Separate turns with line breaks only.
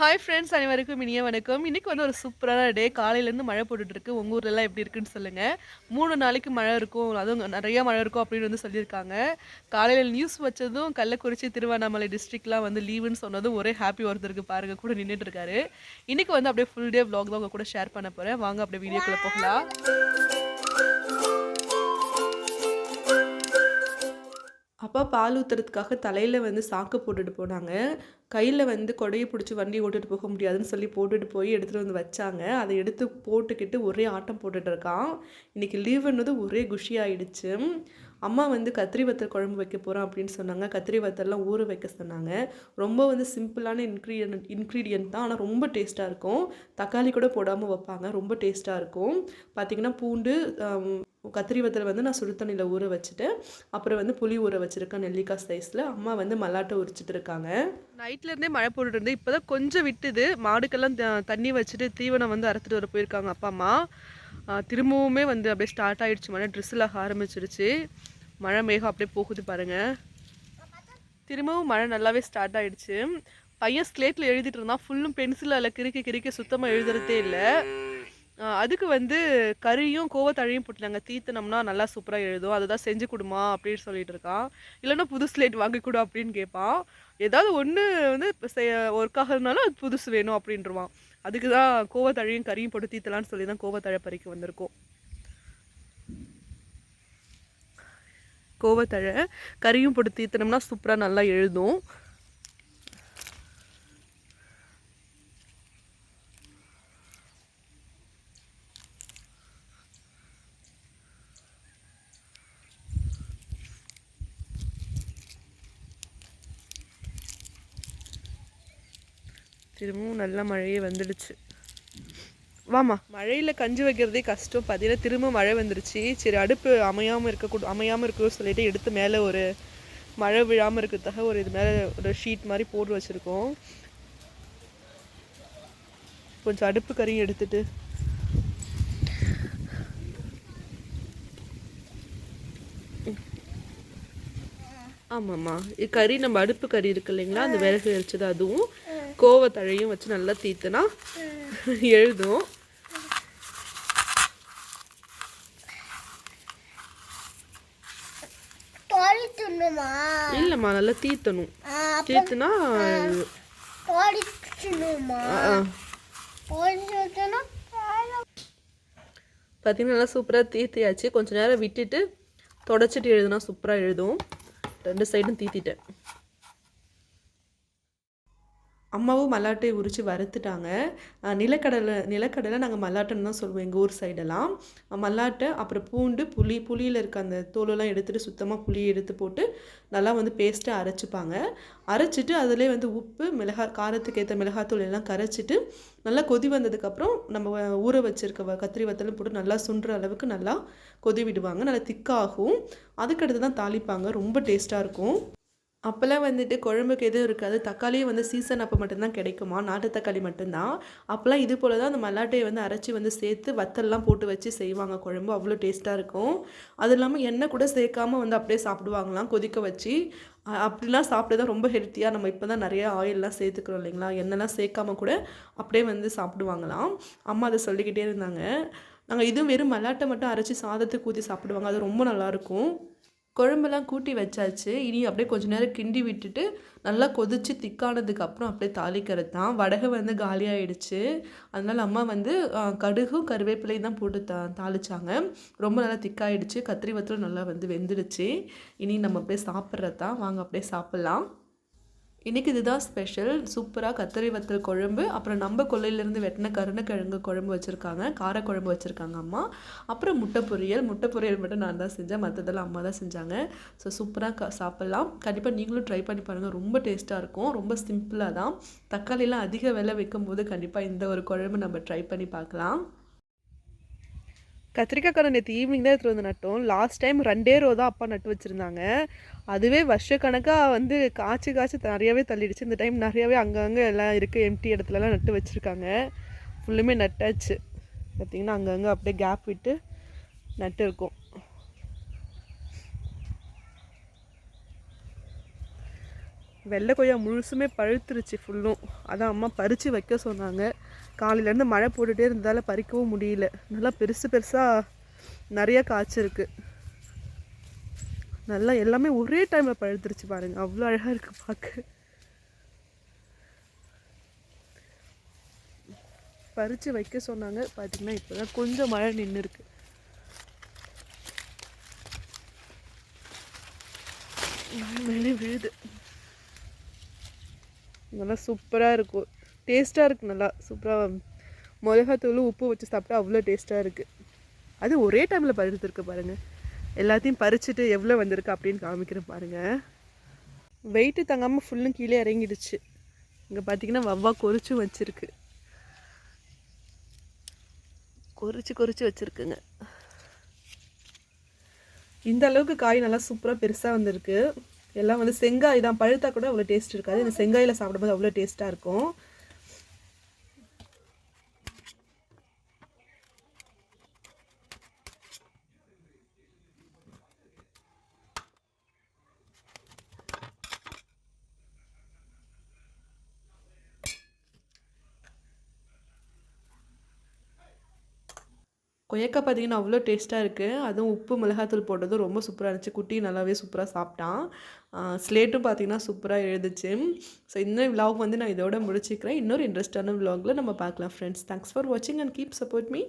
Hi friends அனைவருக்கும் இனிய வணக்கம். இன்றைக்கி வந்து ஒரு சூப்பரான டே காலையிலேருந்து மழை போட்டுட்ருக்கு உங்கள் ஊர்லலாம் எப்படி இருக்குன்னு சொல்லுங்கள் மூணு நாளைக்கு மழை இருக்கும். அதுவும் நிறைய மழை இருக்கும் அப்படின்னு வந்து சொல்லியிருக்காங்க. காலையில் நியூஸ் வச்சதும் கள்ளக்குறிச்சி திருவண்ணாமலை டிஸ்ட்ரிக்ட்லாம் வந்து லீவுன்னு சொன்னதும் ஒரே ஹாப்பி ஒருத்தருக்கு பாருங்க. கூட நின்றுட்டு இருக்காரு இன்றைக்கி வந்து அப்படியே ஃபுல் டே வ்ளாக் தான் உங்கள் கூட ஷேர் பண்ண போகிறேன் வாங்க அப்படியே வீடியோக்குள்ளே போகலாம். அப்பா பால் ஊற்றுறதுக்காக தலையில் வந்து சாக்கு போட்டுட்டு போனாங்க. கையில் வந்து கொடையை பிடிச்சி வண்டி ஓட்டிட்டு போக முடியாதுன்னு சொல்லி போட்டுட்டு போய் எடுத்துகிட்டு வந்து வச்சாங்க. அதை எடுத்து போட்டுக்கிட்டு ஒரே ஆட்டம் போட்டுட்டு இருக்கான். இன்றைக்கி லீவுன்னது ஒரே குஷி ஆயிடுச்சு அம்மா வந்து கத்திரி வத்தல் குழம்பு வைக்க போகிறோம் அப்படின்னு சொன்னாங்க. கத்திரி வத்தல்லாம் ஊற வைக்க சொன்னாங்க. ரொம்ப வந்து சிம்பிளான இன்க்ரீடியன்ட் இன்க்ரீடியன்ட் தான். ஆனால் ரொம்ப டேஸ்ட்டாக இருக்கும். தக்காளி கூட போடாமல் வைப்பாங்க. ரொம்ப டேஸ்ட்டாக இருக்கும். பார்த்திங்கன்னா பூண்டு கத்திரி வத்தல் வந்து நான் சுடு தண்ணியில் ஊற வச்சுட்டு அப்புறம் வந்து புளி ஊற வச்சுருக்கேன் நெல்லிக்காய் சைஸில் அம்மா வந்து மல்லாட்டை உரிச்சிட்டு இருக்காங்க. நைட்லேருந்தே மழை போட்டுட்டு இருந்து இப்போ தான் கொஞ்சம் விட்டுது. மாடுக்கெல்லாம் த- தண்ணி வச்சுட்டு தீவனம் வந்து அறுத்துட்டு வர போயிருக்காங்க அப்பா அம்மா. திரும்பவுமே வந்து அப்படியே ஸ்டார்ட் ஆகிடுச்சு மழை ட்ரெஸ்ஸில் ஆரம்பிச்சிருச்சு. மழை மேகம் அப்படியே போகுது பாருங்கள் திரும்பவும் மழை நல்லாவே ஸ்டார்ட் ஆகிடுச்சு பையன் ஸ்லேட்டில் எழுதிட்டு இருந்தான். ஃபுல்லும் பென்சிலில் அதில் கிறுக்கி கிறுக்கி சுத்தமாக எழுதுறதே இல்லை. அதுக்கு வந்து கறியும் கோவத்தழையும் போட்டுனாங்க தீத்துனோம்னா நல்லா சூப்பராக எழுதும். அதுதான் செஞ்சு கொடுமா அப்படின்னு சொல்லிட்டு இருக்கான். இல்லைன்னா புது ஸ்லேட் வாங்கி கொடு அப்படின்னு கேட்பான். ஏதாவது ஒன்று வந்து ஒர்க் ஆகுறதுனாலும் அது புதுசு வேணும் அப்படின்றவான். அதுக்கு தான் கோவத்தழையும் கறியும் போட்டு தீத்தலான்னு சொல்லி தான் கோவத்தழை பறிக்க வந்திருக்கோம். கோவத்தழை கறியும் போட்டு தீத்தனம்னா சூப்பராக நல்லா எழுதும். திரும்பவும் நல்ல மழையே வந்துடுச்சு. வாமா மழையில் கஞ்சி வைக்கிறதே கஷ்டம். பார்த்தீங்கன்னா திரும்ப மழை வந்துருச்சு. சரி அடுப்பு அமையாமல் இருக்கக்கூட அமையாமல் இருக்குன்னு சொல்லிட்டு எடுத்து மேலே ஒரு மழை விழாமல் இருக்கிறதுக்காக ஒரு இது மேலே ஒரு ஷீட் மாதிரி போட்டு வச்சுருக்கோம். கொஞ்சம் அடுப்பு கறியும் எடுத்துட்டு. ஆமாம்மா. கறி நம்ம அடுப்பு கறி இருக்கு இல்லைங்களா? அந்த விறகு எரிச்சது அதுவும். கோவத்தழையும் வச்சு நல்லா தீத்துனா எழுதும். இல்லைம்மா நல்லா தீத்தணும். தீத்துனா பார்த்தீங்கன்னா நல்லா சூப்பராக தீத்தியாச்சு. கொஞ்ச நேரம் விட்டுட்டு தொடச்சிட்டு எழுதுனா சூப்பராக எழுதும். ரெண்டு சைடும் தீத்திட்டேன். அம்மாவும் மல்லாட்டை உரித்து வறுத்துட்டாங்க. நிலக்கடலை நிலக்கடலை நாங்கள் மல்லாட்டைன்னு தான் சொல்லுவோம் எங்கள் ஊர் சைடெல்லாம் மல்லாட்டை அப்புறம் பூண்டு புளி புளியில் இருக்க அந்த தோலெல்லாம் எடுத்துகிட்டு சுத்தமாக புளி எடுத்து போட்டு நல்லா வந்து பேஸ்ட்டாக அரைச்சிப்பாங்க. அரைச்சிட்டு அதிலே வந்து உப்பு மிளகா காரத்துக்கு ஏற்ற மிளகாத்தூள் எல்லாம் கரைச்சிட்டு நல்லா கொதி வந்ததுக்கப்புறம் நம்ம ஊற வச்சுருக்க வ- கத்திரி வத்தலும் போட்டு நல்லா சுண்டுற அளவுக்கு நல்லா கொதி விடுவாங்க. நல்லா திக்காகும் அதுக்கடுத்து தான் தாளிப்பாங்க. ரொம்ப டேஸ்ட்டாக இருக்கும். அப்போல்லாம் வந்துட்டு குழம்புக்கு எதுவும் இருக்காது. தக்காளியும் வந்து சீசன் அப்போ மட்டும்தான் கிடைக்குமா? நாட்டு தக்காளி மட்டும்தான். அப்போல்லாம் இது போல் தான் அந்த மல்லாட்டையை வந்து அரைச்சி வந்து சேர்த்து வத்தல்லாம் போட்டு வச்சு செய்வாங்க குழம்பு. அவ்வளோ டேஸ்ட்டாக இருக்கும். அது இல்லாமல் எண்ணெய் கூட சேர்க்காம வந்து அப்படியே சாப்பிடுவாங்களாம் கொதிக்க வச்சு. அப்படிலாம் சாப்பிட்டு தான் ரொம்ப ஹெல்த்தியாக நம்ம இப்போ தான் நிறைய ஆயிலெலாம் சேர்த்துக்கிறோம் இல்லைங்களா? எண்ணெய்லாம் சேர்க்காம கூட அப்படியே வந்து சாப்பிடுவாங்களாம். அம்மா அதை சொல்லிக்கிட்டே இருந்தாங்க. நாங்கள் இதுவும் வெறும் மல்லாட்டை மட்டும் அரைச்சி சாதத்துக்கு ஊற்றி சாப்பிடுவாங்க. அது ரொம்ப நல்லாயிருக்கும் குழம்பெல்லாம் கூட்டி வச்சாச்சு. இனி அப்படியே கொஞ்ச நேரம் கிண்டி விட்டுட்டு நல்லா கொதிச்சு திக்கானதுக்கு அப்புறம் அப்படியே தாளிக்கிறது தான். வடகை வந்து காலியாயிடுச்சு அதனால அம்மா வந்து கடுகும் கருவேப்பிலையும் தான் போட்டு தா தாளிச்சாங்க. ரொம்ப நல்லா திக்காயிடுச்சு. கத்திரி வத்தலும் நல்லா வந்து வெந்துடுச்சு. இனி நம்ம அப்படியே சாப்பிட்றது? தான் வாங்க அப்படியே சாப்பிட்லாம். இன்றைக்கி இதுதான் ஸ்பெஷல் சூப்பராக கத்திரி வத்தல் குழம்பு. அப்புறம் நம்ம கொல்லையிலேருந்து வெட்டின கருணக்கிழங்கு குழம்பு வச்சுருக்காங்க. காரக்குழம்பு வச்சுருக்காங்க அம்மா. அப்புறம் முட்டை பொரியல். முட்டை பொரியல் மட்டும் நான் தான் செஞ்சேன். மற்றதெல்லாம் அம்மா தான் செஞ்சாங்க. ஸோ சூப்பராக க சாப்பிட்லாம். கண்டிப்பாக நீங்களும் ட்ரை பண்ணி பாருங்கள் ரொம்ப டேஸ்ட்டாக இருக்கும். ரொம்ப சிம்பிளாக தான். தக்காளிலாம் அதிக விலை வைக்கும்போது கண்டிப்பாக இந்த ஒரு குழம்பு நம்ம ட்ரை பண்ணி பார்க்கலாம். கத்திரிக்காய் கடை நேற்று ஈவினிங் தான் எடுத்துகிட்டு வந்து நட்டோம். லாஸ்ட் டைம் ரெண்டே ரோ தான் அப்பா நட்டு வச்சுருந்தாங்க. அதுவே வருஷக்கணக்காக வந்து காய்ச்சி காய்ச்சி நிறையாவே தள்ளிடுச்சு. இந்த டைம் நிறையாவே அங்கங்கே எல்லாம் இருக்குது எம்டி இடத்துலலாம் நட்டு வச்சுருக்காங்க. ஃபுல்லுமே நட்டாச்சு. பார்த்திங்கன்னா அங்கங்கே அப்படியே கேப் விட்டு நட்டு இருக்கும் வெள்ளை கொய்யா முழுசுமே பழுத்துருச்சு ஃபுல்லும் அதான் அம்மா பறித்து வைக்க சொன்னாங்க. காலையிலேருந்து மழை போட்டுகிட்டே இருந்ததால் பறிக்கவும் முடியல. நல்லா பெருசு பெருசாக நிறையா காய்ச்சிருக்கு. நல்லா எல்லாமே ஒரே டைமில் பழுத்துருச்சு பாருங்க. அவ்வளோ அழகாக இருக்குது பார்க்க. பறித்து வைக்க சொன்னாங்க. பார்த்தீங்கன்னா இப்போ தான் கொஞ்சம் மழை நின்று இருக்கு மழை மேலே விழுது. நல்லா சூப்பராக இருக்கும் டேஸ்ட்டாக இருக்குது நல்லா. சூப்பராக மிளகாத்தூள் உப்பு வச்சு சாப்பிட்டா அவ்வளோ டேஸ்ட்டாக இருக்குது அது ஒரே டைமில் பறித்துருக்கு பாருங்கள் எல்லாத்தையும் பறிச்சுட்டு எவ்வளோ வந்திருக்கு அப்படின்னு காமிக்கிறேன் பாருங்கள் வெயிட்டு தங்காமல் ஃபுல்லும் கீழே இறங்கிடுச்சு. இங்கே பார்த்தீங்கன்னா வவ்வா கொறிச்சும் வச்சுருக்கு. கொறிச்சு கொறிச்சு வச்சுருக்குங்க. இந்த அளவுக்கு காய் நல்லா சூப்பராக பெருசாக வந்திருக்கு. எல்லாம் வந்து செங்காய் தான் பழுத்தா கூட அவ்வளோ டேஸ்ட் இருக்காது. இந்த செங்காயில் சாப்பிடும்போது அவ்வளோ டேஸ்ட்டாக இருக்கும். கொய்யக்காய் பார்த்தீங்கன்னா அவ்வளோ டேஸ்ட்டாக இருக்குது அதுவும் உப்பு மிளகாத்தூள் போட்டதும் ரொம்ப சூப்பராக இருந்துச்சு. குட்டி நல்லாவே சூப்பராக சாப்பிட்டான். ஸ்லேட்டும் பார்த்தீங்கன்னா சூப்பராக எழுதுச்சு. ஸோ இந்த விலாக் வந்து நான் இதோட முடிச்சுக்கிறேன். இன்னொரு இன்ட்ரெஸ்டான விலாகில் நம்ம பார்க்கலாம் ஃப்ரெண்ட்ஸ் தேங்க்ஸ் ஃபார் வாட்சிங் அண்ட் கீப் சப்போர்ட் மீ